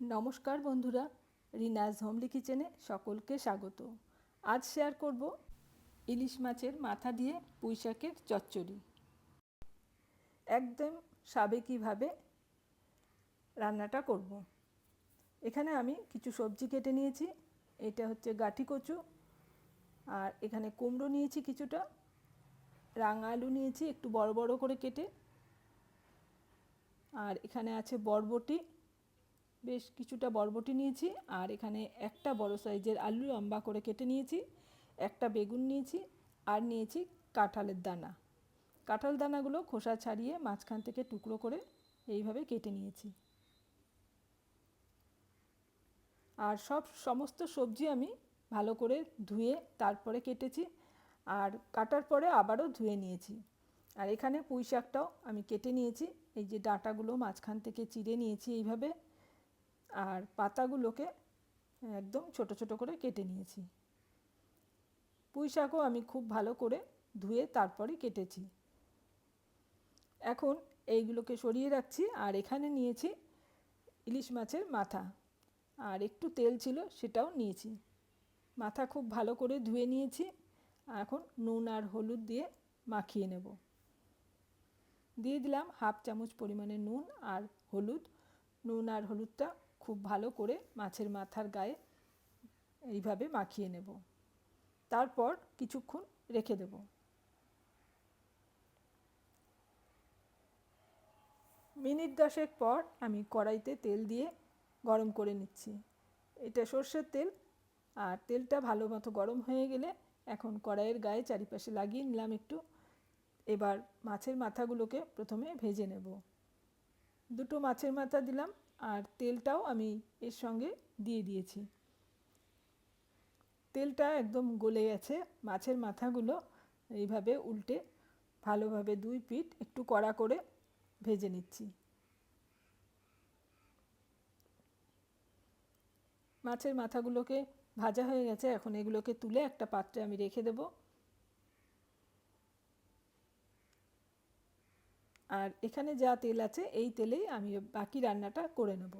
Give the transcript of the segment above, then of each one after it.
নমস্কার বন্ধুরা, রিনাজ হোমলি কিচেনে সকলকে স্বাগত আজ শেয়ার করব ইলিশ মাছের মাথা দিয়ে পুঁই শাকের চচ্চড়ি একদম সাবেকিভাবে রান্নাটা করব। এখানে আমি কিছু সবজি কেটে নিয়েছি, এটা হচ্ছে গাঠি কচু, আর এখানে কুমড়ো নিয়েছি কিছুটা, রাঙা আলু নিয়েছি একটু বড় বড় করে কেটে, আর এখানে আছে বরবটি বেশ কিছুটা বরবটি নিয়েছি, আর এখানে একটা বড় সাইজের আলু লম্বা করে কেটে নিয়েছি, একটা বেগুন নিয়েছি, আর নিয়েছি কাঁঠালের দানা। কাঁঠাল দানাগুলো খোসা ছাড়িয়ে মাঝখান থেকে টুকরো করে এইভাবে কেটে নিয়েছি। আর সব সমস্ত সবজি আমি ভালো করে ধুয়ে তারপরে কেটেছি, আর কাটার পরে আবারও ধুয়ে নিয়েছি। আর এখানে পুঁই শাকটাও আমি কেটে নিয়েছি, এই যে ডাঁটাগুলো মাঝখান থেকে চিড়ে নিয়েছি এইভাবে। আর পাতাগুলোকে একদম ছোট ছোট করে কেটে নিয়েছি। পুঁই শাকও আমি খুব ভালো করে ধুয়ে তারপরে কেটেছি। এখন এইগুলোকে সরিয়ে রাখছি আর এখানে নিয়েছি ইলিশ মাছের মাথা। আর একটু তেল ছিল সেটাও নিয়েছি। মাথা খুব ভালো করে ধুয়ে নিয়েছি। এখন নুন আর হলুদ দিয়ে মাখিয়ে নেব। দিয়ে দিলাম হাফ চামচ পরিমাণে নুন আর হলুদ। নুন আর হলুদটা খুব ভালো করে মাছের মাথার গায়ে এইভাবে মাখিয়ে নেব। তারপর কিছুক্ষণ রেখে দেব। মিনিট দশেক পর আমি কড়াইতে তেল দিয়ে গরম করে নিচ্ছি। এটা সর্ষের তেল, আর তেলটা ভালো মতো গরম হয়ে গেলে এখন কড়াইয়ের গায়ে চারিপাশে লাগিয়ে নিলাম একটু। এবার মাছের মাথাগুলোকে প্রথমে ভেজে নেব। দুটো মাছের মাথা দিলাম আর তেলটাও আমি এর সঙ্গে দিয়ে দিয়েছি। তেলটা একদম গলে গেছে। মাছের মাথাগুলো এইভাবে উল্টে ভালোভাবে দুই পিঠ একটু কড়া করে ভেজে নিচ্ছি। মাছের মাথাগুলোকে ভাজা হয়ে গেছে। এখন এগুলোকে তুলে একটা পাত্রে আমি রেখে দেব। আর এখানে যা তেল আছে, এই তেলেই আমি বাকি রান্নাটা করে নেব।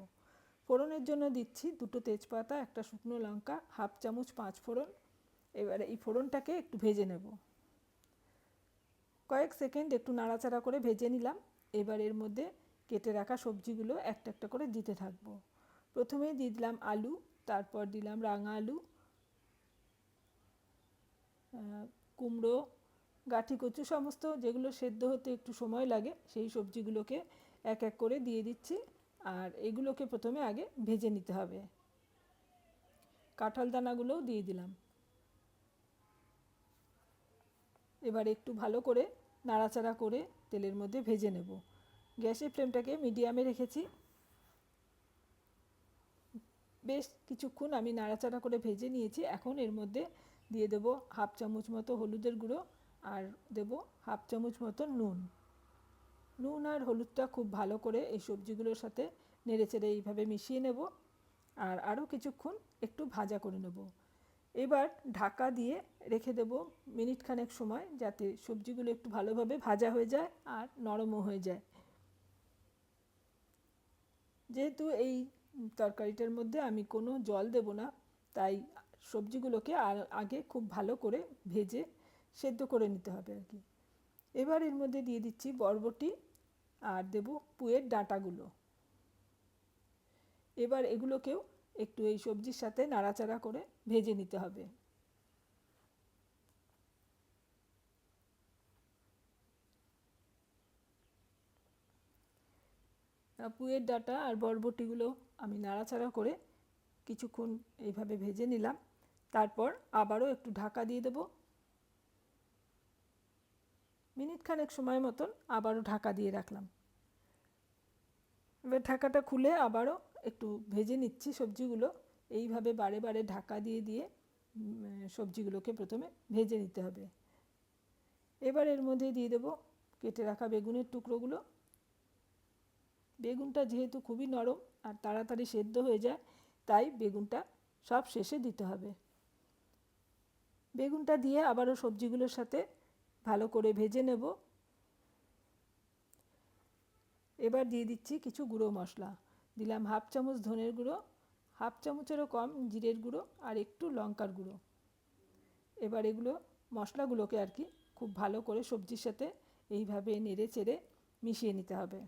ফোড়নের জন্য দিচ্ছি দুটো তেজপাতা, একটা শুকনো লঙ্কা, হাফ চামচ পাঁচ ফোড়ন। এবারে এই ফোড়নটাকে একটু ভেজে নেব। কয়েক সেকেন্ড একটু নাড়াচাড়া করে ভেজে নিলাম। এবার এর মধ্যে কেটে রাখা সবজিগুলো একটা একটা করে দিতে থাকব। প্রথমেই দিয়ে দিলাম আলু, তারপর দিলাম রাঙা আলু কুমড়ো গাঠি, কচু সমস্ত যেগুলো সেদ্ধ হতে একটু সময় লাগে, সেই সবজিগুলোকে এক এক করে দিয়ে দিচ্ছি। আর এগুলোকে প্রথমে আগে ভেজে নিতে হবে। কাঁঠাল দানাগুলোও দিয়ে দিলাম। এবার একটু ভালো করে নাড়াচাড়া করে তেলের মধ্যে ভেজে নেব। গ্যাসের ফ্লেমটাকে মিডিয়ামে রেখেছি। বেশ কিছুক্ষণ আমি নাড়াচাড়া করে ভেজে নিয়েছি। এখন এর মধ্যে দিয়ে দেব হাফ চামচ মতো হলুদের গুঁড়ো আর দেব হাফ চামচ মতো নুন। নুন আর হলুদটা খুব ভালো করে এই সবজিগুলোর সাথে নেড়ে চেড়ে এইভাবে মিশিয়ে নেব আর আরও কিছুক্ষণ একটু ভাজা করে নেব। এবার ঢাকা দিয়ে রেখে দেব মিনিট খানেক সময় যাতে সবজিগুলো একটু ভালোভাবে ভাজা হয়ে যায় আর নরমও হয়ে যায়। যেহেতু এই তরকারিটার মধ্যে আমি কোনো জল দেব না, তাই সবজিগুলোকে আগে খুব ভালো করে ভেজে সেদ্ধ করে নিতে হবে আর কি। এবার এর মধ্যে দিয়ে দিচ্ছি বরবটি আর দেব পুয়ের ডাঁটাগুলো। এবার এগুলোকেও একটু এই সবজির সাথে নাড়াচাড়া করে ভেজে নিতে হবে। পুয়ের ডাটা আর বরবটিগুলো আমি নাড়াচাড়া করে কিছুক্ষণ এইভাবে ভেজে নিলাম। তারপর আবারও একটু ঢাকা দিয়ে দেব। মিনিট খানেক সময় মতন আবারও ঢাকা দিয়ে রাখলাম। এবার ঢাকাটা খুলে আবারও একটু ভেজে নিচ্ছি সবজিগুলো। এইভাবে বারে বারে ঢাকা দিয়ে দিয়ে সবজিগুলোকে প্রথমে ভেজে নিতে হবে। এবার এর মধ্যে দিয়ে দেবো কেটে রাখা বেগুনের টুকরোগুলো। বেগুনটা যেহেতু খুবই নরম আর তাড়াতাড়ি সেদ্ধ হয়ে যায়, তাই বেগুনটা সব শেষে দিতে হবে। বেগুনটা দিয়ে আবারও সবজিগুলোর সাথে ভালো করে ভেজে নেব। এবার দিয়ে দিচ্ছি কিছু গুঁড়ো মশলা। দিলাম হাফ চামচ ধনের গুঁড়ো, হাফ চামচেরও কম জিরের গুঁড়ো আর একটু লঙ্কার গুঁড়ো। এবার এগুলো মশলাগুলোকে আর কি খুব ভালো করে সবজির সাথে এইভাবে নেড়ে চেড়ে মিশিয়ে নিতে হবে।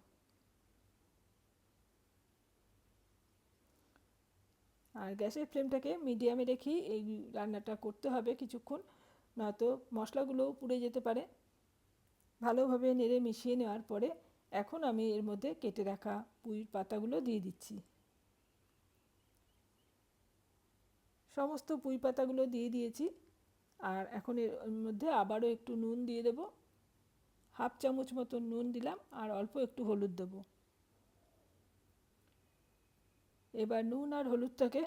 আর গ্যাসের ফ্লেমটাকে মিডিয়ামে রেখেই এই রান্নাটা করতে হবে কিছুক্ষণ। নয়তো মশলাগুলোও পুড়ে যেতে পারে। ভালোভাবে নেড়ে মিশিয়ে নেওয়ার পরে এখন আমি এর মধ্যে কেটে রাখা পুঁইর পাতাগুলো দিয়ে দিচ্ছি। সমস্ত পুঁই পাতাগুলো দিয়ে দিয়েছি। আর এখন এর মধ্যে আবারও একটু নুন দিয়ে দেব। হাফ চামচ মতো নুন দিলাম আর অল্প একটু হলুদ দেব। এবার নুন আর হলুদটাকে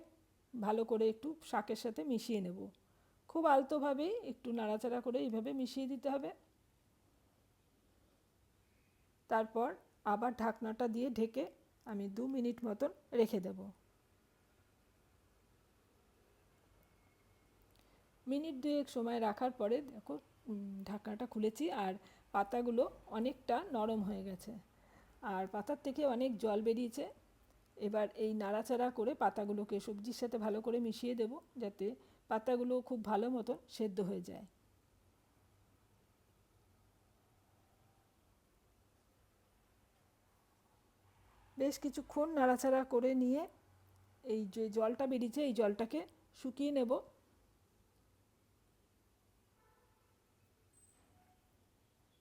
ভালো করে একটু শাকের সাথে মিশিয়ে নেব। খুব আলতোভাবেই একটু নাড়াচাড়া করে এইভাবে মিশিয়ে দিতে হবে। তারপর আবার ঢাকনাটা দিয়ে ঢেকে আমি দু মিনিট মতন রেখে দেব। মিনিট দুয়েক সময় রাখার পরে দেখো ঢাকনাটা খুলেছি আর পাতাগুলো অনেকটা নরম হয়ে গেছে। আর পাতার থেকে অনেক জল বেরিয়েছে। এবার এই নাড়াচাড়া করে পাতাগুলোকে সবজির সাথে ভালো করে মিশিয়ে দেব যাতে পাতাগুলো খুব ভালো মতন সেদ্ধ হয়ে যায়। বেশ কিছুক্ষণ নাড়াচাড়া করে নিয়ে এই যে জলটা বেরিয়েছে, এই জলটাকে শুকিয়ে নেব।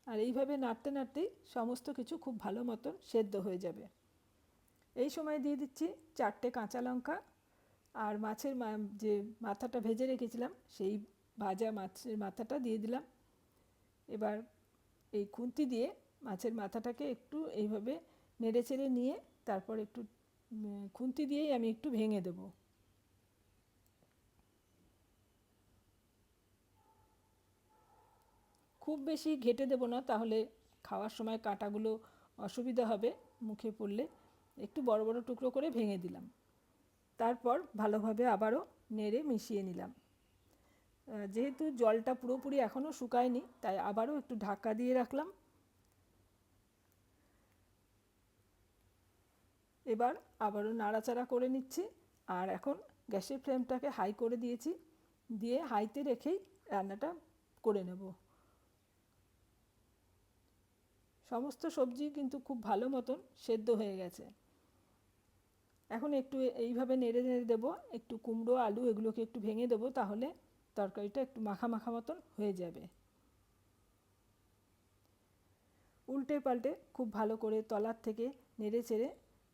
আর এইভাবে নাড়তে নাড়তেই সমস্ত কিছু খুব ভালো মতন সেদ্ধ হয়ে যাবে। এই সময় দিয়ে দিচ্ছি চারটে কাঁচা লঙ্কা। আর মাছের যে মাথাটা ভেজে রেখেছিলাম, সেই ভাজা মাছের মাথাটা দিয়ে দিলাম। এবার এই খুন্তি দিয়ে মাছের মাথাটাকে একটু এইভাবে নেড়ে চেড়ে নিয়ে তারপর একটু খুন্তি দিয়েই আমি একটু ভেঙে দেব। খুব বেশি ঘেটে দেব না, তাহলে খাওয়ার সময় কাঁটাগুলো অসুবিধা হবে মুখে পড়লে। একটু বড় বড় টুকরো করে ভেঙে দিলাম। তারপর ভালোভাবে আবারও নেড়ে মিশিয়ে নিলাম। যেহেতু জলটা পুরোপুরি এখনও শুকায়নি, তাই আবারও একটু ঢাকা দিয়ে রাখলাম। এবার আবারও নাড়াচাড়া করে নিচ্ছি, আর এখন গ্যাসের ফ্লেমটাকে হাই করে দিয়েছি, দিয়ে হাইতে রেখেই রান্নাটা করে নেব। সমস্ত সবজি কিন্তু খুব ভালো মতন সেদ্ধ হয়ে গেছে। এখন একটু এইভাবে নেড়ে নেড়ে দেবো, একটু কুমড়ো, আলু এগুলোকে একটু ভেঙে দেবো তাহলে তরকারিটা একটু মাখা মাখা মতন হয়ে যাবে। উল্টে পাল্টে খুব ভালো করে তলার থেকে নেড়ে চেড়ে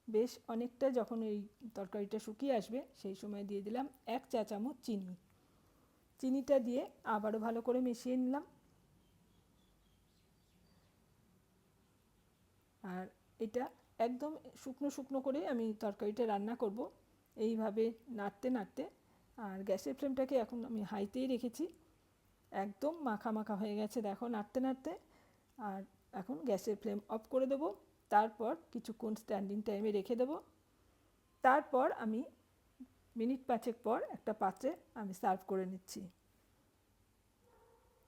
বেশ অনেকটা যখন এই তরকারিটা শুকিয়ে আসবে সেই সময় দিয়ে দিলাম এক চা চামচ চিনি। চিনিটা দিয়ে আবারও ভালো করে মিশিয়ে নিলাম। আর এটা একদম শুকনো শুকনো করে আমি তরকারিটা রান্না করব। এইভাবে নাড়তে নাড়তে। আর গ্যাসের ফ্লেমটাকে এখন আমি হাইতেই রেখেছি। একদম মাখা মাখা হয়ে গেছে দেখো নাড়তে নাড়তে। আর এখন গ্যাসের ফ্লেম অফ করে দেবো। তারপর কিছুক্ষণ স্ট্যান্ডিং টাইমে রেখে দেবো। তারপর আমি মিনিট পাঁচেক পর একটা পাত্রে আমি সার্ভ করে নিচ্ছি।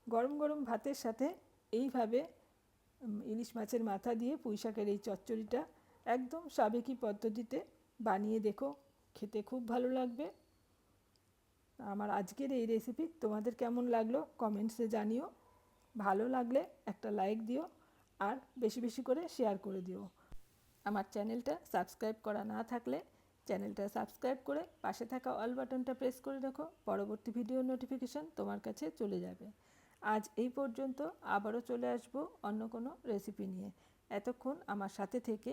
গরম গরম ভাতের সাথে এইভাবে ইলিশ মাছের মাথা দিয়ে পুঁইশাকের এই চচ্চড়িটা একদম সাবেকি পদ্ধতিতে বানিয়ে দেখো। খেতে খুব ভালো লাগবে। আমার আজকের এই রেসিপি তোমাদের কেমন লাগল কমেন্টসে জানিও। ভালো লাগলে একটা লাইক দিও আর বেশি বেশি করে শেয়ার করে দিও। আমার চ্যানেলটা সাবস্ক্রাইব করা না থাকলে চ্যানেলটা সাবস্ক্রাইব করে পাশে থাকা অল বাটনটা প্রেস করে রাখো। পরবর্তী ভিডিও নোটিফিকেশান তোমার কাছে চলে যাবে। আজ এই পর্যন্ত আবারও চলে আসব অন্য কোনো রেসিপি নিয়ে। এতক্ষণ আমার সাথে থেকে